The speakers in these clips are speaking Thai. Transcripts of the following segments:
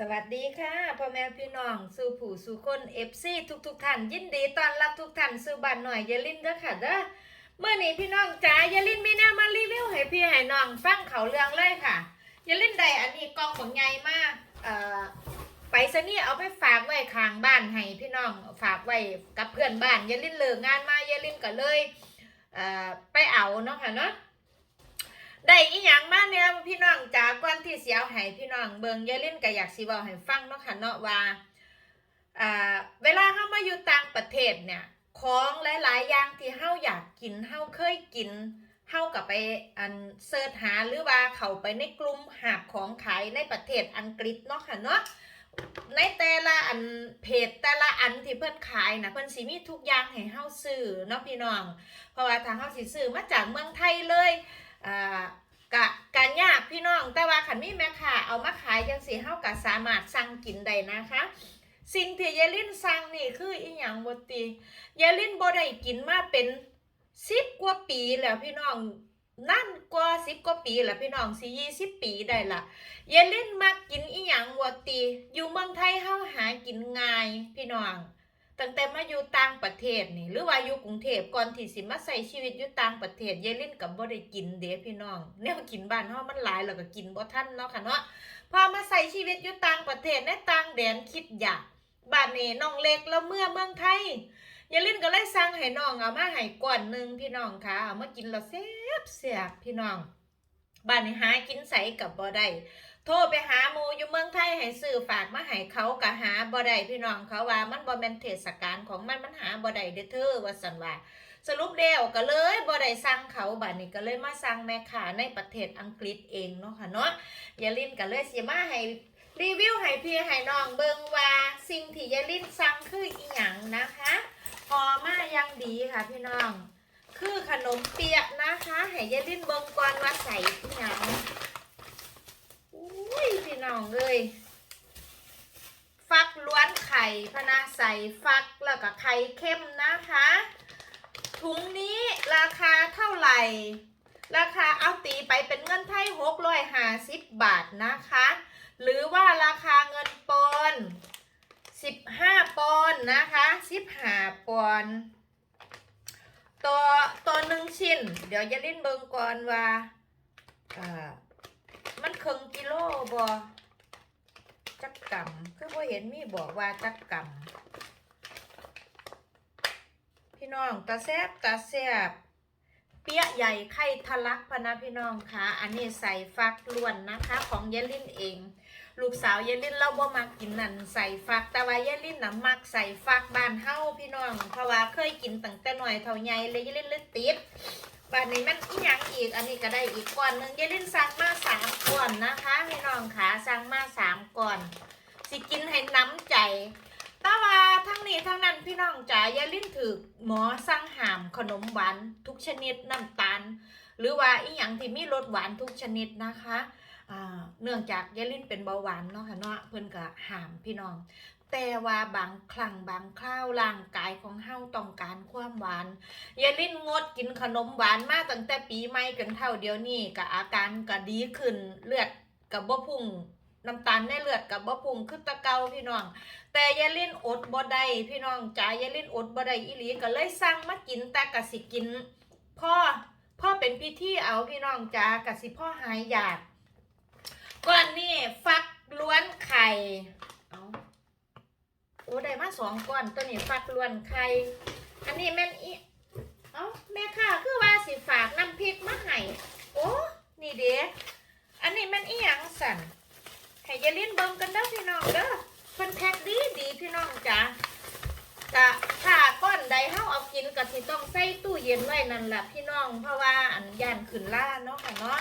สวัสดีค่ะพ่อแม่พี่น้องสู่ผู้สู่คนเอฟซีทุกทุกๆท่านยินดีต้อนรับทุกท่านสู่บ้านหน่อยอยาลินเด้อค่ะเด้อเมื่อนี้พี่น้องจ๋าอยาลินมีแนวมารีวิวให้พี่ให้น้องฟังเขาเรื่องเลยค่ะอยาลินได้อันนี้กล่องของใหญ่มากเอ่อไปซะนี่เอาไปฝากไว้ข้างบ้านให้พี่น้องฝากไว้กับเพื่อนบ้านอยาลินเลิกงานมาอยาลินก็เลยเอ่อไปเอาเนาะค่ะเนาะ ได้อีหยังมาเนี่ยพี่น้องจากก่อนที่เสียวให้พี่น้องเบิงอยลินก็อยากสิเว้าให้ฟังเนาะค่ะเนาะว่าอ่าเวลาเฮามาอยู่ต่างประเทศเนี่ย ของหลายๆอย่างที่เฮาอยากกินเฮาเคยกินเฮาก็ไปอันเสิร์ชหาหรือว่าเข้าไปในกลุ่มหาบของขายในประเทศอังกฤษเนาะค่ะเนาะในแต่ละอันเพจแต่ละอันที่เพิ่อนขายนะเพิ่อนสิมีทุกอย่างให้เฮาซื้อเนาะพี่น้อง เพราะว่าถ้าเฮาสิซื้อมาจากเมืองไทยเลย อ่ากะกะยากพี่น้อง แต่ว่าขันมีแม่ค่ะเอามาขายจังสีเฮากะสามารถสั่งกินได้นะคะ สิ่งที่เยลินสั่งนี่คืออีหยังบ่ติเยลินบ่ได้กินมาเป็นสิบกว่าปีแล้วพี่น้องนั่นกว่าสิบกว่าปีแล้วพี่น้องสิยี่สิบปีได้ละเยลินมากินอีหยังบ่ติอยู่เมืองไทยเฮาหากินง่ายพี่น้อง ตั้งแต่มาอยู่ต่างประเทศนี่หรือว่าอยู่กรุงเทพก่อนที่สิมาใส่ชีวิตอยู่ต่างประเทศเยายลินกับบ่ได้กินเด้พี่น้องแนวกินบ้านเฮามันหลายแล้วก็กินบ่ทันเนาะค่ะเนาะพอมาใส่ชีวิตอยู่ต่างประเทศในต่างแดนคิดอยากบ้านนี้น้องเล็กแล้วเมื่อเมืองไทยเยายลินก็เลยสั่งให้น้องเอามาให้ก่อนหนึงพี่น้องค่ะเอามากินแล้วแซ่บแซ่บพี่น้องบ้านนี้หากินใส่กับบ่ได้ โทรไปหาหมูอยู่เมืองไทยให้ซื้อฝากมาให้เขากะหาบ่ได้พี่น้องเขาว่ามันบ่แม่นเทศกาลของมันมันหาบ่ได้เด้อเธอว่าซั่นว่าสรุปเดียวก็เลยบ่ได้สั่งเขาบัดนี้ก็เลยมาสั่งแม่ค้าในประเทศอังกฤษเองเนาะค่ะเนาะยาลินก็เลยสิมาให้รีวิวให้พี่ให้น้องเบิ่งว่าสิ่งที่ยายลินสั่งคืออีหยังนะคะพอมายังดีค่ะพี่น้อง คือขนมเปียกนะคะให้ยายลินเบิ่งก่อนว่าใส่อีหยัง ยพี่น้องเลยฟักล้วนไข่พนาใส่ฟักแล้วก็ไข่เข้มนะคะ ถุงนี้ราคาเท่าไหร่ ราคาเอาตีไปเป็นเงินไทยหกร้อยห้าสิบบาทนะคะ หรือว่าราคาเงินปอนสิบห้าปอนนะคะสิบห้าปอนตัวตัวหนึ่งชิ้น เดี๋ยวจะลิ้นเบิงก่อนว่าอ่า มันครึ่งกิโลบ่จักกำคือบ่เห็นมีบอกว่าจักกำพี่น้องตาแซบตาแซบเปี๊ยะใหญ่ไข่ทะลักพนะพี่น้องคะอันนี้ใส่ฟักล้วนนะคะ ของเยลินเอง ลูกสาวเยลินเราบ่มักกินนั่นใส่ฟักแต่ว่าเยลินน่ะมักใส่ฟักบ้านเฮาพี่น้อง เพราะว่าเคยกินตั้งแต่น้อยเท่าใหญ่เลยเยลินเลยติด บ้านนี้มันอีหยังอีก อันนี้ก็ได้อีกก้อนหนึ่งยายลินสั่งมาสามก้อนนะคะพี่น้องขาสั่งมาสามก้อน สิกินให้น้ำใจแต่ว่าทั้งนี้ทั้งนั้นพี่น้องจ๋ายายลินถือหมอสั่งห้ามขนมหวานทุกชนิดน้ำตาล หรือว่าอีหยังที่มีรสหวานทุกชนิดนะคะเนื่องจากยายลินเป็นเบาหวานเนาะค่ะเนาะเพิ่นก็ห้ามพี่น้อง แต่ว่าบางครั้งบางคราวร่างกายของเฮาต้องการความหวานยาลิ้นงดกินขนมหวานมาตั้งแต่ปีใหม่จนเท่าเดียวนี้ก็อาการก็ดีขึ้นเลือดกับบ่พุ่งน้ำตาลในเลือดกับบ่พุ่งคือตะเกาพี่น้อง แต่ยาลินอดบ่ได้พี่น้องจ๋ายาลินอดบ่ได้อีหลีก็เลยสั่งมากินแต่ก็สิกินพ่อพ่อเป็นพิธีเอาพี่น้องจ๋าก็สิพ่อหายอยากก่อนนี้ฟักล้วนไข่ โอ้ได้มาสองก้อนตัวนี้ฟักล้วนไข่อันนี้แม่นอีเอ้าแม่ค่ะคือว่าสิฝากน้ำพริกมาให้โอ้นี่เด้อันนี้แมันอีหยังสั่นให้ยาลิ้นเบิ่งกันเด้อพี่น้องเด้อเพิ่นแพ็คดีดีพี่น้องจ้ะกะถ้าก้อนใดเฮาเอากินก็สิต้องใส่ตู้เย็นไว้นั่นแหละพี่น้อง เพราะว่าอันย่านขึ้นล่าเนาะค่ะเนาะ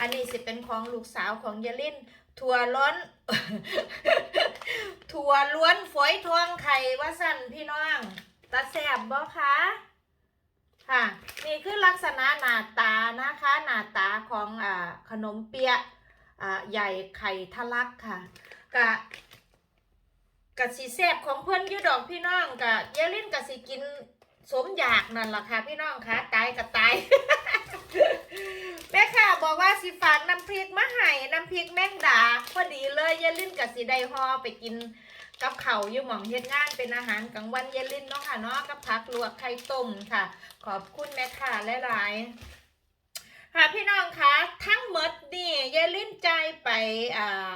อันนี้สิเป็นของลูกสาวของยาลิ้นถั่วล้น ถั่วล้วนฝอยทองไข่ว่าสั่นพี่น้องตาแสบบ่คะค่ะ นี่คือลักษณะหน้าตานะคะ หน้าตาของอ่าขนมเปี๊ยะอ่าใหญ่ไข่ทะลักค่ะกะกะสีแซบของเพื่อนยูดอกพี่น้องกะเยลินกะสิกินสมอยากนั่นแหละค่ะพี่น้องค่ะตายกะตาย แม่ค่ะบอกว่าสิฝากน้ำพริกมาให้น้ำพริกแมงดาพอดีเลยยายลินกับสีไดฮอไปกินกับเขาอยู่หม่องเฮ็ดงานเป็นอาหารกลางวันยายลินเนาะค่ะเนาะกับผักลวกไข่ต้มค่ะ ขอบคุณแม่ค่ะหลายๆค่ะพี่น้องคะทั้งหมดนี่ยายลินใจไปอ่า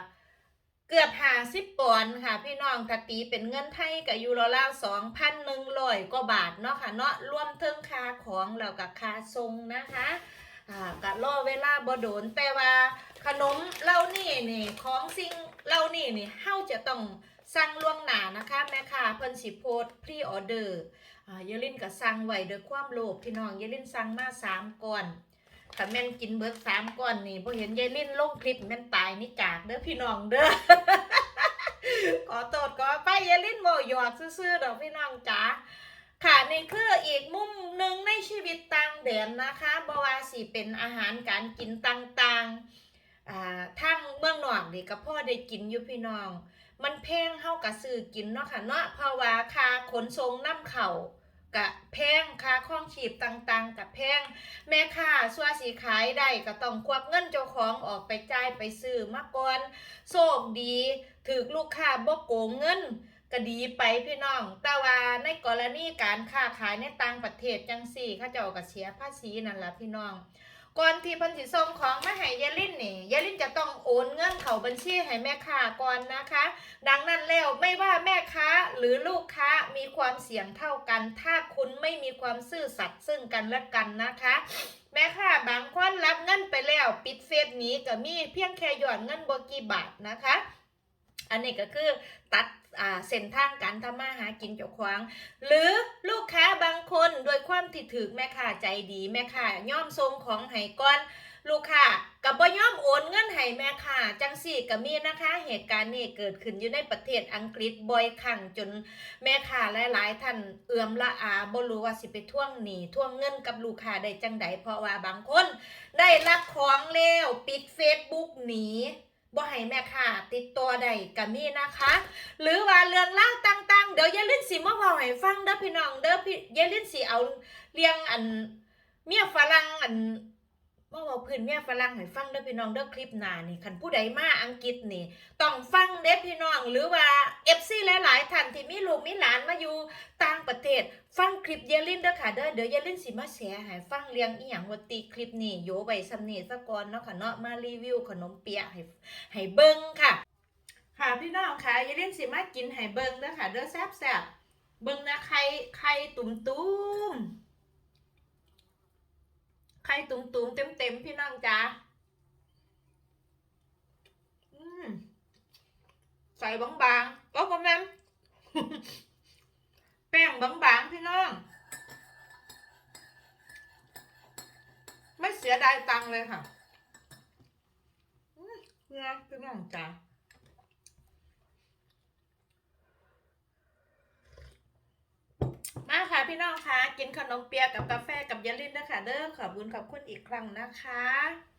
เกือบหาสิบปอนค่ะ พี่น้องถ้าตีเป็นเงินไทยกับยูโรล่าสองพันหนึ่งร้อยกว่าบาทเนาะค่ะเนาะรวมเทิงค่าของแล้วกับค่าทรงนะคะ อ่ากะรอเวลาบ่โดนแต่ว่าขนมเหล่านี่นี่ของสิ่งเหล่านี่นี่เฮาจะต้องสั่งล่วงหน้านะคะแม่ค่ะเพิ่นสิโพสพรีออเดอร์อ่าเยลินก็สั่งไว้ด้วยความโลภพี่น้องเยลินสั่งมาสามก้อนถ้าแม่นกินเบิดสามก้อนนี่พอเห็นยายลินลงคลิปแม่นตายนี่จากเด้อพี่น้องเด้อขอโทษขอไปยายลินโมหยอกซื่อๆดอกพี่น้องจ๋า ค่ะนี่คืออีกมุมหนึ่งในชีวิตต่างแดนนะคะบว่าสิเป็นอาหารการกินต่างๆอ่าทั้งเมืองนอกนี่ก็พ่อได้กินอยู่พี่น้อง มันแพงเฮากะซื้อกินเนาะค่ะเนาะเพราะว่าค่าขนส่งน้ำเข่ากะแพงค่าคล้องชีพต่างๆกะแพงแม่ค้าสัวสีขายได้ก็ต้องควักเงินเจ้าของออกไปจ่ายไปซื้อมาก่อนโชคดีถือลูกค้าบ่โกงเงิน ก็ดีไปพี่น้อง แต่ว่าในกรณีการค้าขายในต่างประเทศจังสี่เขาเจ้าก็เสียภาษีนั่นแหละพี่น้อง ก่อนที่พิ่นสิส่งของมาให้ยาลินนี่ยาลินจะต้องโอนเงินเข้าบัญชีให้แม่ค้าก่อนนะคะ ดังนั้นแล้วไม่ว่าแม่ค้าหรือลูกค้ามีความเสี่ยงเท่ากัน ถ้าคุณไม่มีความซื่อสัตย์ซึ่งกันและกันนะคะแม่ค่ะบางคนรับเงินไปแล้วปิดเฟซหนี้ก็มีเพียงแค่หย่อนเงินบกี่บาทนะคะ อันนี้ก็คือตัด เส้นทางการทำมาหากินเจ้าของหรือลูกค้าบางคนโดยความที่ถือแม่ค้าใจดีแม่ค้าย่อมทรงของให้ก่อนลูกค้ากับบ่ย่อมโอนเงินให้แม่ค้าจังสี่ก็มีนะคะ เหตุการณ์นี้เกิดขึ้นอยู่ในประเทศอังกฤษบ่อยครั้งจนแม่ค้าหลายๆ ท่านเอื่อมละอาบ่รู้ว่าสิไปท่วงหนี้ท่วงเงินกับลูกค้าได้จังใดเพราะว่าบางคน ได้รับของแล้วปิด Facebook หนี บ่ให้แม่ค้าติดตัวใดก็มีนะคะ หรือว่าเรื่องเล่าวต่างๆ เดี๋ยวยายลินสิมาเว้าให้ฟังเด้อพี่น้องเด้อพี่ยายลินสิเอาเรียงอันเมียฝรั่งอัน มาเว้าพื้นเมียฝรั่งให้ฟังเด้อพี่น้องเด้อคลิปหน้านี่คันผู้ใดมาอังกฤษนี่ ต้องฟังเด้อพี่น้องหรือว่า FC หลายๆท่านที่มีลูกมีหลานมาอยู่ต่างประเทศ ฟังคลิปเยลินเด้อค่ะเด้อเดี๋ยวเยลินสิมาแชร์ให้ฟังเรียงอีหยังว่าติคลิปนี้โยไว้สำนีสะกอนเนาะค่ะเนาะมารีวิวขนมเปี๊ยะให้ให้เบิ่งค่ะ ค่ะพี่น้องค่ะเยลินสิมากินให้เบิ่งเด้อค่ะเด้อแซ่บๆเบิ่งนะไข่ไข่ตุ่มๆ ไข่ตุ่มๆเต็มๆพี่น้องจ้าใส่บางๆก็ประมาณแป้งบางๆ พี่น้อง ไม่เสียดายตังเลยค่ะเนี่ยพี่น้องจ้า มาค่ะพี่น้องคะกินขนมเปียกกับกาแฟกับยาลินนะคะเด้อขอบคุณขอบคุณอีกครั้งนะคะ